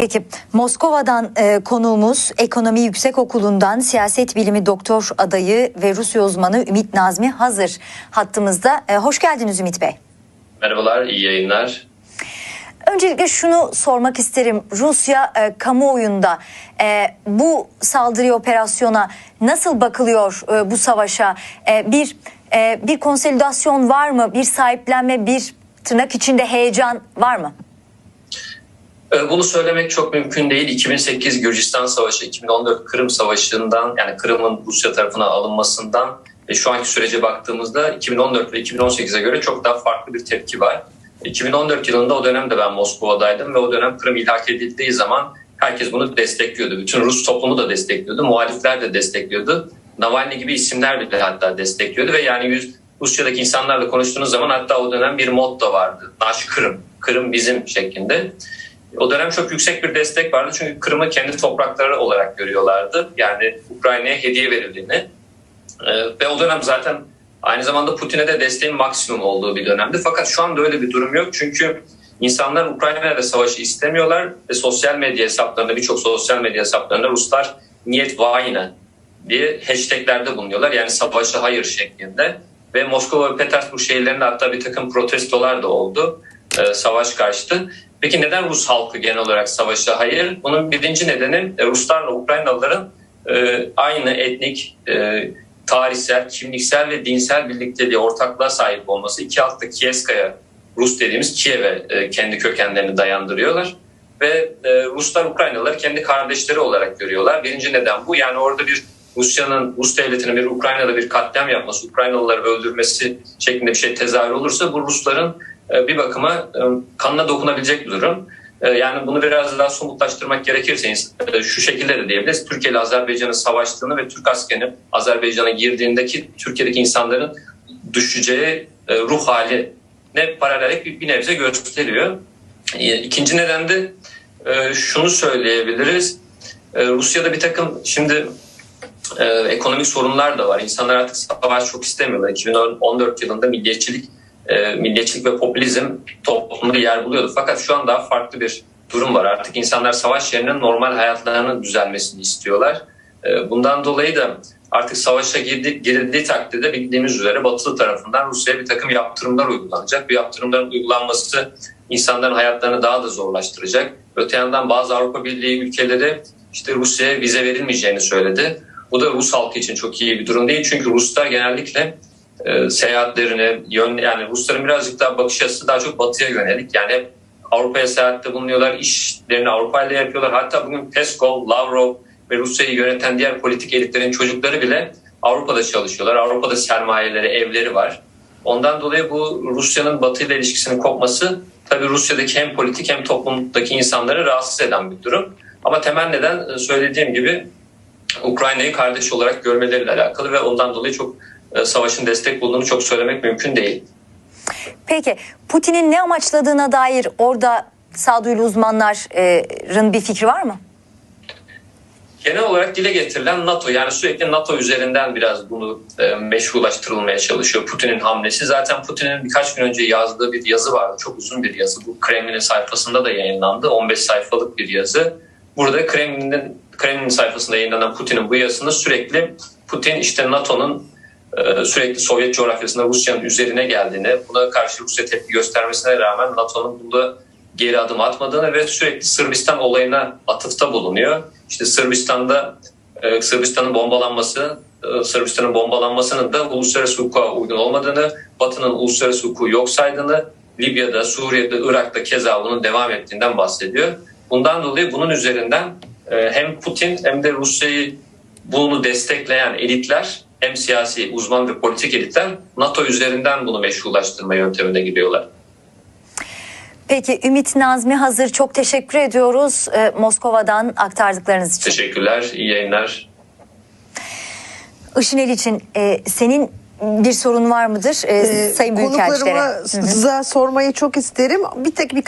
Peki Moskova'dan e, konuğumuz Ekonomi Yüksekokulu'ndan siyaset bilimi doktor adayı ve Rusya uzmanı Ümit Nazmi hazır hattımızda. E, hoş geldiniz Ümit Bey. Merhabalar, iyi yayınlar. Öncelikle şunu sormak isterim. Rusya e, kamuoyunda e, bu saldırı operasyona nasıl bakılıyor e, bu savaşa? E, bir e, bir konsolidasyon var mı? Bir sahiplenme, bir tırnak içinde heyecan var mı? Ee, Bunu söylemek çok mümkün değil. 2008 Gürcistan Savaşı, 2014 Kırım Savaşı'ndan yani Kırım'ın Rusya tarafına alınmasından ve şu anki sürece baktığımızda 2014 ve 2018'e göre çok daha farklı bir tepki var. 2014 yılında o dönemde ben Moskova'daydım ve o dönem Kırım ilhak edildiği zaman herkes bunu destekliyordu. Bütün Rus toplumu da destekliyordu, muhalifler de destekliyordu. Navalny gibi isimler bile hatta destekliyordu ve yani yüz, Rusya'daki insanlarla konuştuğunuz zaman hatta o dönem bir motto vardı. Naş Kırım, Kırım bizim şeklinde. O dönem çok yüksek bir destek vardı çünkü Kırım'ı kendi toprakları olarak görüyorlardı. Yani Ukrayna'ya hediye verildiğini. Ee, ve o dönem zaten aynı zamanda Putin'e de desteğin maksimum olduğu bir dönemdi. Fakat şu anda öyle bir durum yok çünkü insanlar Ukrayna'da savaşı istemiyorlar ve sosyal medya hesaplarında birçok sosyal medya hesaplarında Ruslar niyet vayna diye hashtaglerde bulunuyorlar. Yani savaşa hayır şeklinde. Ve Moskova ve Petersburg şehirlerinde hatta bir takım protestolar da oldu. Ee, savaş karşıtı. Peki neden Rus halkı genel olarak savaşa hayır? Bunun birinci nedeni e, Ruslarla Ukraynalıların e, aynı etnik, e, tarihsel, kimliksel ve dinsel birlikteliğe, ortaklığa sahip olması. İki halk da Kievskaya, Rus dediğimiz Kiev'e kendi kökenlerini dayandırıyorlar. Ve Ruslar Ukraynalıları kendi kardeşleri olarak görüyorlar. Birinci neden bu. Yani orada bir Rusya'nın, Rus devletinin bir Ukrayna'da bir katliam yapması, Ukraynalıları öldürmesi şeklinde bir şey tezahür olursa bu Rusların e, bir bakıma e, kanına dokunabilecek bir durum. E, Yani bunu biraz daha somutlaştırmak gerekirse şu şekilde de diyebiliriz. Türkiye ile Azerbaycan'ın savaştığını ve Türk askerinin Azerbaycan'a girdiğindeki Türkiye'deki insanların düşeceği ruh hali ne paralel bir, nebze gösteriyor. İkinci neden de şunu söyleyebiliriz. Rusya'da bir takım şimdi e, ekonomik sorunlar da var. İnsanlar artık savaş çok istemiyorlar. 2014 yılında milliyetçilik e, milliyetçilik ve popülizm toplumda yer buluyordu. Fakat şu an daha farklı bir durum var. Artık insanlar savaş yerine normal hayatlarının düzelmesini istiyorlar. E, bundan dolayı da artık savaşa girdi, girildiği takdirde bildiğimiz üzere batılı tarafından Rusya'ya bir takım yaptırımlar uygulanacak. Bu yaptırımların uygulanması insanların hayatlarını daha da zorlaştıracak. Öte yandan bazı Avrupa Birliği ülkeleri işte Rusya'ya vize verilmeyeceğini söyledi. Bu da Rus halkı için çok iyi bir durum değil. Çünkü Ruslar genellikle e, seyahatlerini yön yani Rusların birazcık daha bakış açısı daha çok batıya yönelik. Yani hep Avrupa'ya seyahatte bulunuyorlar, işlerini Avrupa ile yapıyorlar. Hatta bugün Peskov, Lavrov ve Rusya'yı yöneten diğer politik elitlerin çocukları bile Avrupa'da çalışıyorlar. Avrupa'da sermayeleri, evleri var. Ondan dolayı bu Rusya'nın Batı ile ilişkisinin kopması tabii Rusya'daki hem politik hem toplumdaki insanları rahatsız eden bir durum. Ama temel neden e, söylediğim gibi Ukrayna'yı kardeş olarak görmeleriyle alakalı ve ondan dolayı çok e, savaşın destek bulduğunu çok söylemek mümkün değil. Peki Putin'in ne amaçladığına dair orada sağduyulu uzmanların bir fikri var mı? Genel olarak dile getirilen NATO yani sürekli NATO üzerinden biraz bunu e, meşrulaştırılmaya çalışıyor Putin'in hamlesi. Zaten Putin'in birkaç gün önce yazdığı bir yazı vardı. Çok uzun bir yazı. Bu Kremlin'in sayfasında da yayınlandı. 15 sayfalık bir yazı. Burada Kremlin'in Kremlin sayfasında yayınlanan Putin'in bu yazısında sürekli Putin işte NATO'nun e, sürekli Sovyet coğrafyasında Rusya'nın üzerine geldiğini, buna karşı Rusya tepki göstermesine rağmen NATO'nun bunda geri adım atmadığını ve sürekli Sırbistan olayına atıfta bulunuyor. İşte Sırbistan'da e, Sırbistan'ın bombalanması, e, Sırbistan'ın bombalanmasının da uluslararası hukuka uygun olmadığını, Batı'nın uluslararası hukuku yok saydığını, Libya'da, Suriye'de, Irak'ta keza bunun devam ettiğinden bahsediyor. Bundan dolayı bunun üzerinden hem Putin hem de Rusya'yı bunu destekleyen elitler hem siyasi uzman ve politik elitler NATO üzerinden bunu meşrulaştırma yöntemine gidiyorlar. Peki Ümit Nazmi hazır çok teşekkür ediyoruz e, Moskova'dan aktardıklarınız için. Teşekkürler, iyi yayınlar. Işınel için e, senin bir sorun var mıdır e, Ee, Sayın Büyükelçilere? konuklarıma sormayı çok isterim. Bir tek birkaç